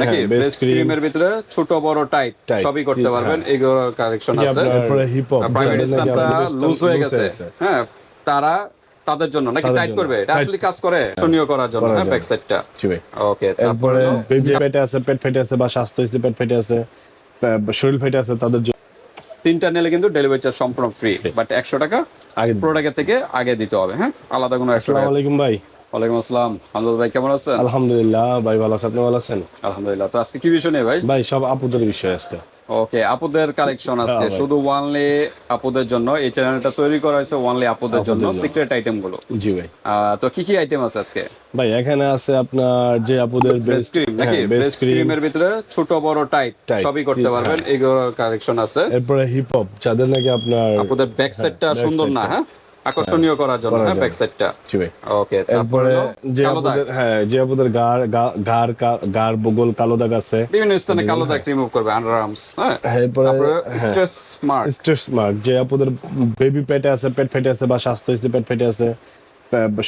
নাকি? হ্যাঁ, বেস্ট ক্রিমের ভিতরে ছোট বড় টাইট সবই করতে পারবেন। হ্যাঁ। এইগুলো কালেকশন আছে। hip hop, প্রাইভেট আমাদের লুজ হয়ে গেছে। হ্যাঁ তারা তাদের জন্য নাকি টাইট করবে? এটা আসলে কাজ করে শূন্য করার জন্য হ্যাঁ ব্যাক সাইডটা ওকে তারপরে আছে পেট ফেটে আছে বা স্বাস্থ্য পেট ফেটে আছে শরীর ফেটে আছে তাদের জন্য। তিনটা নিলে কিন্তু ডেলিভারি চার্জ সম্পূর্ণ ফ্রি বাট একশো টাকা আগে প্রোডাক্টের থেকে আগে দিতে হবে হ্যাঁ? আলাদা কোনো একশো টাকা ভাই। ওয়ালাইকুম আসসালাম। হামদুল ভাই কেমন আছেন? আলহামদুলিল্লাহ ভাই ভালো আছেন আপনি ভালো আছেন? আলহামদুলিল্লাহ। তো আজকে কি বিষয় নেই ভাই? ভাই সব আপুদের বিষয় আজকে। ওকে আপুদের কালেকশন আজকে। হ্যাঁ, শুধু ওয়ানলি আপুদের জন্য এই চ্যানেলটা তৈরি করা হয়েছে ওয়ানলি আপুদের জন্য। সিক্রেট আইটেমগুলো জি ভাই। তো কি কি আইটেম আছে আজকে? ভাই এখানে আছে আপনার যে আপুদের বেস্ট ক্রিম নাকি? বেস্ট ক্রিমের ভিতরে ছোট বড় টাইট সবই করতে পারবেন। এইগুলো কালেকশন আছে। এরপরে হিপ হপ যাদের নাকি আপনার আপুদের ব্যাক back সুন্দর না হ্যাঁ? আকর্ষণীয় করার জন্য হ্যাঁ ব্যাক সাইডটা ওকে তারপরে হ্যাঁ যে আপুদের গার গার গার বগল কালো দাগ আছে। বিভিন্ন স্থানে কালো দাগ রিমুভ করবে আন্ডার আর্মস হ্যাঁ তারপরে স্ট্রেস মার্ক স্ট্রেস মার্ক যে আপুদের বেবি পেটে আছে পেট ফেটে আছে বা স্বাস্থ্য পেট ফেটে আছে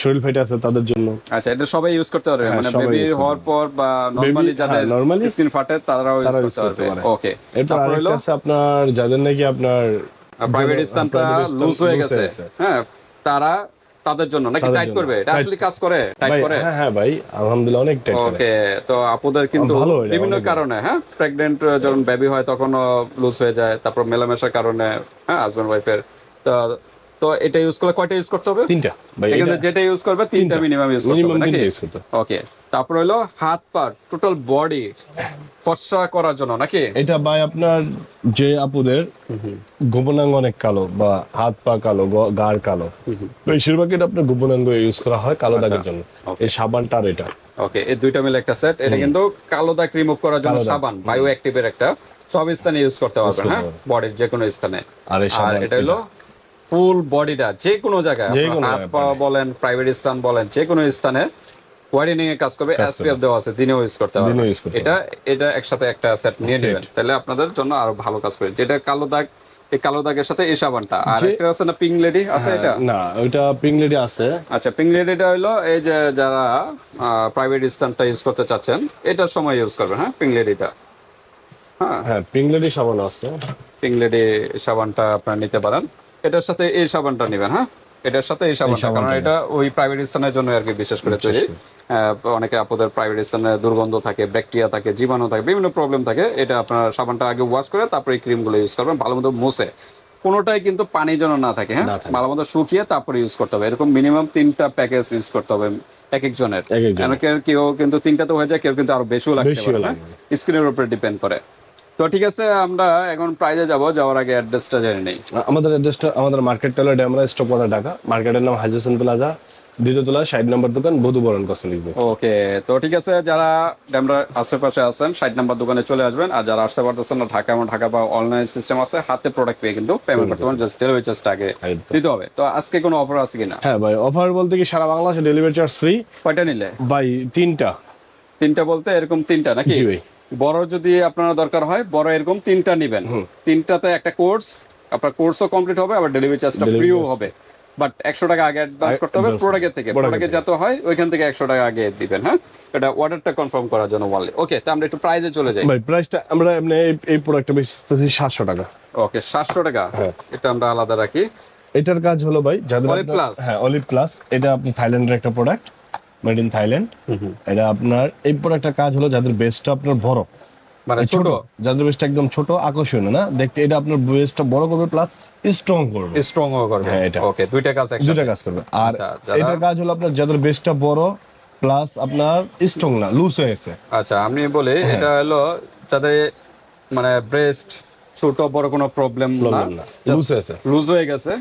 শরীর ফেটে আছে তাদের জন্য। আচ্ছা এটা সবাই ইউজ করতে পারবে হ্যাঁ, মানে বেবি হওয়ার পর বা নরমালি যাদের হ্যাঁ, normally স্কিন ফাটে তারাও ইউজ করতে পারবে। ওকে এরপর আরেকটা আছে আপনার যাদের নাকি আপনার প্রাইভেট স্থানটা লুজ হয়ে গেছে। হ্যাঁ তারা তাদের জন্য নাকি টাইট করবে? এটা আসলে কাজ করে টাইট করে। হ্যাঁ হ্যাঁ ভাই আলহামদুলিল্লাহ অনেক টাইট করে। ওকে তো আপুদের কিন্তু বিভিন্ন কারণে হ্যাঁ প্রেগনেন্ট যখন বেবি হয় তখন লুজ হয়ে যায় তারপর মেলামেশার কারণে হ্যাঁ হাজবেন্ড ওয়াইফের তো তো এটা ইউজ করলে কয়টা ইউজ করতে হবে? তিনটা। এখানে যেটা ইউজ করবে তিনটা মিনিমাম ইউজ করতে হবে নাকি। ওকে তারপর হলো হাত পা টোটাল বডি ফর্সা করার জন্য নাকি? এটা ভাই আপনার যে আপুদের গোপনাঙ্গ অনেক কালো বা হাত পা কালো গ- গার কালো। বেশিরভাগ এটা আপনার গোপনাঙ্গ ইউজ করা হয় কালো দাগের জন্য। Okay. এই সাবানটা আর এটা। ওকে এই দুইটা মিলে একটা সেট এটা কিন্তু কালো দাগ রিমুভ করার জন্য সাবান বায়ো অ্যাক্টিভের একটা। সব স্থানে ইউজ করতে পারবেন হ্যাঁ? বডির যে কোনো স্থানে। আর এটা হলো ফুল বডিটা যে কোনো জায়গায় পা বলেন প্রাইভেট স্থান বলেন যে কোনো স্থানে ওয়াইডেনিং এ কাজ করবে এসপিএফ দেওয়া আছে দিনেও ইউজ করতে পারবেন। এটা এটা একসাথে একটা সেট নিয়ে. নেবেন। তাহলে আপনাদের জন্য আরও ভালো কাজ করবে। যেটা কালো দাগ এই কালো দাগের সাথে এই সাবানটা। আর একটা আছে না পিঙ্ক লেডি আছে এটা? না ওইটা পিং লেডি আছে। আচ্ছা পিঙ্ক লেডিটা হলো এই যে যারা প্রাইভেট স্থানটা ইউজ করতে চাচ্ছেন এটার সময় ইউজ করবেন হ্যাঁ পিঙ্ক লেডিটা হ্যাঁ। হ্যাঁ পিং লেডি সাবান আছে। পিঙ্ক লেডি সাবানটা আপনারা নিতে পারেন। এটার সাথে এই সাবানটা নেবেন হ্যাঁ? এটার সাথে এই সাবানটা কারণ এটা ওই প্রাইভেট স্থানের জন্য আর কি বিশেষ করে। তৈরি অনেকে আপনাদের প্রাইভেট স্থানে দুর্গন্ধ থাকে ব্যাকটেরিয়া থাকে জীবাণু থাকে বিভিন্ন প্রবলেম থাকে। এটা আপনার সাবানটা আগে ওয়াশ করে তারপরে এই ক্রিমগুলো ইউজ করবেন ভালো মতো মুছে। কোনোটাই কিন্তু পানি যেন না থাকে হ্যাঁ? ভালো মতো শুকিয়ে তারপরে ইউজ করতে হবে। এরকম মিনিমাম তিনটা প্যাকেজ ইউজ করতে হবে এক একজনের এক একজনের। অনেকের কেউ কিন্তু তিনটাতে হয়ে যায় কেউ কিন্তু আরও বেশিও লাগতে পারে লাগবে। স্ক্রিনের উপরে ডিপেন্ড করে। তো ঠিক আছে আমরা এখন প্রাইজে যাব যাওয়ার আগে অ্যাড্রেসটা জেনে নেই। আমাদের অ্যাড্রেসটা আমাদের মার্কেটটা হলো ড্যামরা স্টকওয়ালা ঢাকা মার্কেটের নাম হাইজেশন প্লাজা দ্বিতীয়তলা ষাট নম্বর দোকান বধু বরণ কসমেটিক ওকে তো ঠিক আছে যারা ড্যামরার আশেপাশে আছেন ষাট নাম্বার দোকানে চলে আসবেন আর যারা আসতে পারতেছেন না ঢাকা আমার ঢাকা বা অনলাইন সিস্টেম আছে হাতে প্রোডাক্ট পেয়ে কিন্তু পেমেন্ট করতে পারেন জাস্ট ডেলিভারি চার্জটা আগে দিতে হবে। তো আজকে কোনো অফার আছে কিনা? হ্যাঁ ভাই অফার বলতে কি সারা বাংলাদেশে ডেলিভারি চার্জ ফ্রি কয়টা নিলে? ভাই তিনটা। তিনটা বলতে এরকম তিনটা নাকি? জি ভাই। বড় যদি আপনার দরকার হয় বড় এরকম তিনটা নিবেন। তিনটাতে একটা কোর্স আপনার কোর্সও কমপ্লিট হবে আবার ডেলিভারি চার্জটা ফ্রিও হবে। বাট একশো টাকা আগে অ্যাডভান্স করতে হবে প্রোডাক্টের থেকে। প্রোডাক্টে যত হয় ওইখান থেকে একশো টাকা আগে দিবেন হ্যাঁ? এটা অর্ডারটা কনফার্ম করার জন্য বললে। ওকে তো আমরা একটু প্রাইজে চলে যাই। ভাই প্রাইসটা আমরা এমনি এই- এই প্রোডাক্টটা বেচতেছি সাতশো টাকা। ওকে সাতশো টাকা। হ্যাঁ। এটা আমরা আলাদা রাখি। এটার কাজ হলো ভাই যাদের Olive আপনার- Plus? হ্যাঁ অলিভ প্লাস এটা আপনি থাইল্যান্ডের একটা প্রোডাক্ট মেড ইন থাইল্যান্ড এটা আপনার এই প্রোডাক্টটার কাজ হলো যাদের বেসটা আপনার বড়। মানে ছোট যাদের বেসটা একদম ছোট আকর্ষণীয় না? দেখতে এটা আপনার বেসটা বড় করবে প্লাস স্ট্রং করবে। স্ট্রং করবে। হ্যাঁ, এটা। ওকে দুইটা কাজ একসাথে। দুটা কাজ করবে। আর আচ্ছা, কাজ হলো আপনার যাদের বেসটা বড় প্লাস আপনার স্ট্রং না লুজ হয়ে গেছে। আচ্ছা আমি বলি হ্যাঁ। এটা হলো যাতে মানে ব্রেস্ট ছোট বড় কোনো প্রবলেম না লুজ হয়ে গেছে।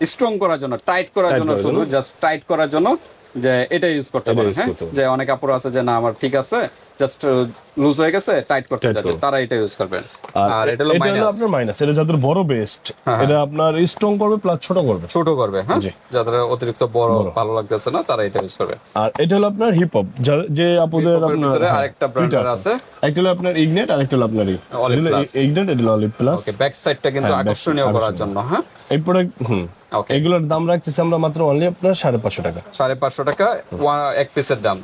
স্ট্রং করার জন্য টাইট করার জন্য শুধু জাস্ট টাইট করার জন্য যে এটা ইউজ করতে পারেন হ্যাঁ? যে অনেক কাপড় আছে যে না আমার ঠিক আছে জাস্ট লুজ হয়ে গেছে টাইট করতে যাচ্ছে তারা এটা ইউজ করবেন। আর এটা হলো এটা হলো মাইনাস আপনার মাইনাস এটা যাদের বড় বেস্ট হ্যাঁ, এটা আপনার স্ট্রং করবে প্লাস ছোট করবে। ছোট করবে হ্যাঁ? যাদের অতিরিক্ত বড় ভালো লাগতেছে না তারা এটা ইউজ করবে। আর এটা হলো আপনার হিপ হপ যে এর আপনার হ্যাঁ, আরেকটা দুইটা ব্র্যান্ডের আছে। একটা হলো আপনার ইগনেট আর একটা হলো আপনার। ইগনেট এটা হলো অলিভ প্লাস ওকে ব্যাক সাইডটা কিন্তু হ্যাঁ, আকর্ষণীয় করার জন্য হ্যাঁ? এই প্রোডাক্ট হুম। এগুলোর দাম রাখতেছি আমরা মাত্র অনলি আপনার সাড়ে পাঁচশো টাকা। সাড়ে পাঁচশো টাকা এক পিসের দাম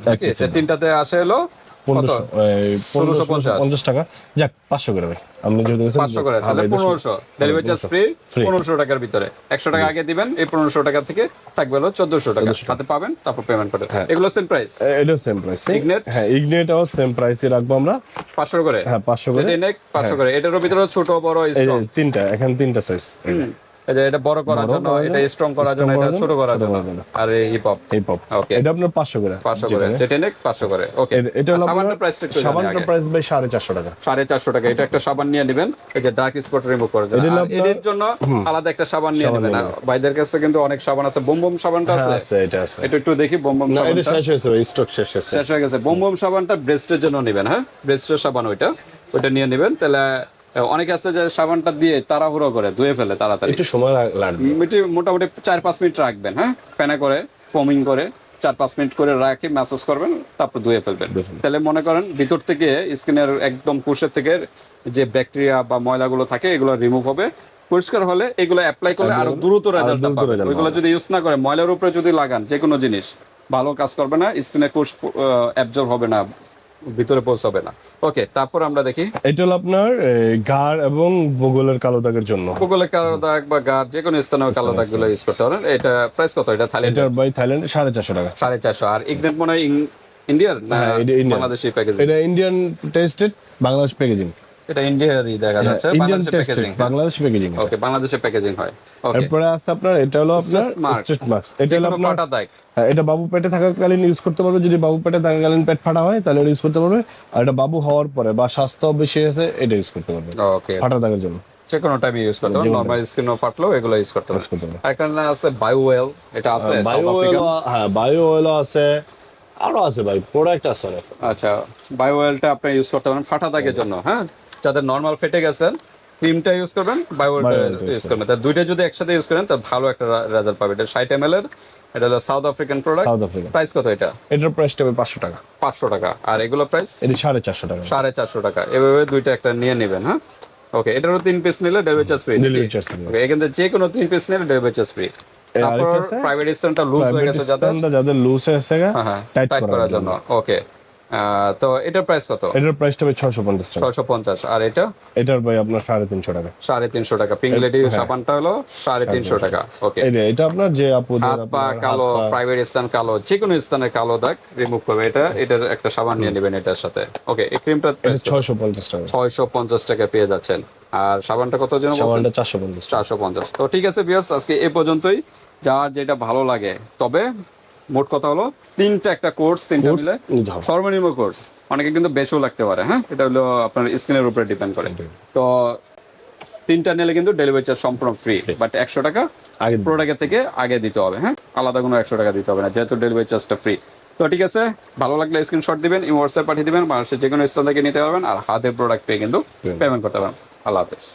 তিনটাতে আসে হলো পনেরোশো পঞ্চাশ। টাকা। যাক পাঁচশো করে ভাই। আপনি যেহেতু পাঁচশো করে হ্যাঁ তাহলে পনেরোশো। ডেলিভারি চার্জ ফ্রি পনেরোশো। টাকার ভিতরে। একশো টাকা আগে দিবেন এই পনেরোশো টাকা থেকে থাকবে হলো চোদ্দশো টাকা। হাতে পাবেন তারপর পেমেন্ট করেন হ্যাঁ। এগুলো সেম প্রাইস এটাও সেম প্রাইস? হ্যাঁ ইগনেটাও সেম প্রাইসে রাখব আমরা। পাঁচশো করে? হ্যাঁ পাঁচশো করে। নেক পাঁচশো করে। এটারও ভিতরে ছোট বড় তিনটা এখানে তিনটা সাইজ এটা বড় করার জন্য এটা স্ট্রং করার জন্য এটা ছোট করার জন্য। আর হিপ হপ এই পপ ওকে এটা আপনার পাঁচশো করে। পাঁচশো করে যেটা। যেটা নেক পাঁচশো করে। ওকে এটা হলো প্রাইসটা একটু প্রাইস ভাই সাড়ে চারশো টাকা। সাড়ে চারশো টাকা এটা একটা সাবান নিয়ে নেবেন এই যে ডার্ক স্পট রিমুভ করার জন্য। এর জন্য আলাদা একটা সাবান নিয়ে নেবেন। ভাইদের কাছে কিন্তু অনেক সাবান আছে। বোম বোম সাবানটা হ্যাঁ আছে? আছে এটা আছে। এটা একটু দেখি বোম এটা শেষ হয়েছে ভাই স্টক শেষ হয়েছে। শেষ হয়ে গেছে। বোম বোম সাবানটা ব্রেস্টের জন্য নেবেন হ্যাঁ? ব্রেস্টের সাবান ওইটা। ওইটা নিয়ে নেবেন তাহলে অনেক আছে যে সাবানটা দিয়ে তাড়াহুড়ো করে ধুয়ে ফেলে তাড়াতাড়ি। একটু সময় লাগবে। মিটি- মোটামুটি চার পাঁচ মিনিট রাখবেন হ্যাঁ? ফেনা করে ফোমিং করে চার পাঁচ মিনিট করে রাখে ম্যাসাজ করবেন তারপর ধুয়ে ফেলবেন। তাহলে মনে করেন ভিতর থেকে স্কিনের একদম কোষের থেকে যে ব্যাকটেরিয়া বা ময়লাগুলো থাকে এগুলো রিমুভ হবে। পরিষ্কার হলে এগুলো অ্যাপ্লাই করলে আরও দ্রুত পাবেন। result ওইগুলো যদি ইউজ না করে ময়লার উপরে যদি লাগান যে কোনো জিনিস ভালো কাজ করবে না স্কিনের কোষ অ্যাবজর্ব হবে না। ভিতরে পৌঁছাবে না। ওকে তারপর আমরা দেখি। এটা হলো আপনার গার এবং বগলের কালো দাগের জন্য। ভূগোলের কালো দাগ বা গার যে কোনো স্থানে কালো দাগগুলো ইউজ করতে পারেন। এটা প্রাইস কত? এটা থাইল্যান্ড এটা বাই থাইল্যান্ড সাড়ে চারশো টাকা। সাড়ে চারশো। আর ইগনেট মনে হয় ইন্ডিয়ার না হ্যাঁ। বাংলাদেশি প্যাকেজিং এটা ইন্ডিয়ান টেস্টেড বাংলাদেশ প্যাকেজিং এটা ইন্ডিয়ারই দেখা যাচ্ছে Indian packaging Bangladesh packaging okay বাংলাদেশে প্যাকেজিং হয়। ওকে এরপরে আছে আপনার এটা হলো আপনার স্ট্রেট মার্কস এটা হলো আপনার ফাটা দাগ হ্যাঁ, এটা বাবু পেটে থাকাকালীন ইউজ করতে পারবে। যদি বাবু পেটে থাকাকালীন পেট ফাটা হয় তাহলে ইউজ করতে পারবে। আর এটা বাবু হওয়ার পরে বা স্বাস্থ্য বেশি আছে এটা ইউজ করতে পারবে। ওকে ফাটা দাগের জন্য যে কোনো টাইমে ইউজ করতে পারেন নরমাল স্কিনও ফাটলেও এগুলো ইউজ করতে পারবে। আরেকটা না আছে বায়োওয়েল এটা আছে বায়ো আফ্রিকান হ্যাঁ বায়ো অয়েল আছে। আরও আছে ভাই প্রোডাক্ট আছে আচ্ছা বায়োওয়েলটা আপনি ইউজ করতে পারেন ফাটা দাগের জন্য হ্যাঁ? যাদের নরমাল ফেটে গেছেন ক্রিমটা ইউজ করবেন Bio-oil-টা ইউজ করবেন। তার দুইটা যদি একসাথে ইউজ করেন তার ভালো একটা রেজাল্ট পাবে। এটা ষাট এম এর এটা হলো South African product South price কত এটা? এটার প্রাইসটা হবে পাঁচশো টাকা। পাঁচশো টাকা। আর এগুলো প্রাইস এটা সাড়ে চারশো টাকা। সাড়ে চারশো টাকা। এভাবে দুইটা একটা নিয়ে নেবেন হ্যাঁ? ওকে এটারও তিন পিস নিলে ডেলিভারি চার্জ ফ্রি ওকে এখান থেকে যে কোনো তিন পিস নিলে ডেলিভারি চার্জ ফ্রি তারপর প্রাইভেট স্টেশনটা লুজ হয়ে গেছে যাদের। যাদের লুজ হয়ে গেছে হ্যাঁ হ্যাঁ টাইট টাইট করার জন্য। ওকে তো এটার প্রাইস কত? এটার প্রাইসটা হবে ছশো পঞ্চাশ টাকা। ছয়শো পঞ্চাশ। আর এটা? এটার ভাই আপনার সাড়ে তিনশো টাকা। সাড়ে তিনশো টাকা। পিঙ্ক লেডি সাবানটা হলো সাড়ে তিনশো টাকা। ওকে এই এটা আপনার যে আপুদের হাত পা কালো প্রাইভেট স্থান কালো যে কোনো স্থানে কালো দাগ রিমুভ করবে। এটা এটার একটা সাবান নিয়ে নেবেন এটার সাথে। ওকে এই ক্রিমটা এটা ছয়শো পঞ্চাশ টাকা। ছয়শো পঞ্চাশ টাকা পেয়ে যাচ্ছেন। আর সাবানটা কত যেন সাবানটা চারশো পঞ্চাশ টাকা। চারশো পঞ্চাশ। তো ঠিক আছে বিয়ার্স আজকে এ পর্যন্তই। যার যেটা ভালো লাগে তবে মোট কথা হলো তিনটা একটা কোর্স তিনটা মিলে সর্বনিম্ন কোর্স অনেকে কিন্তু বেশিও লাগতে পারে হ্যাঁ? এটা হলো আপনার স্কিনের উপরে ডিপেন্ড করে। তো তিনটা নিলে কিন্তু ডেলিভারি চার্জ সম্পূর্ণ ফ্রি বাট একশো টাকা আগে প্রোডাক্টের থেকে আগে দিতে হবে হ্যাঁ? আলাদা কোনো একশো টাকা দিতে হবে না যেহেতু ডেলিভারি চার্জটা ফ্রি তো ঠিক আছে ভালো লাগলে স্ক্রিনশট দিবেন হোয়াটসঅ্যাপ পাঠিয়ে দিবেন মানুষের যে কোনো স্থান থেকে নিতে পারবেন আর হাতে প্রোডাক্ট পেয়ে কিন্তু পেমেন্ট করতে পারবেন। আল্লাহ হাফেজ।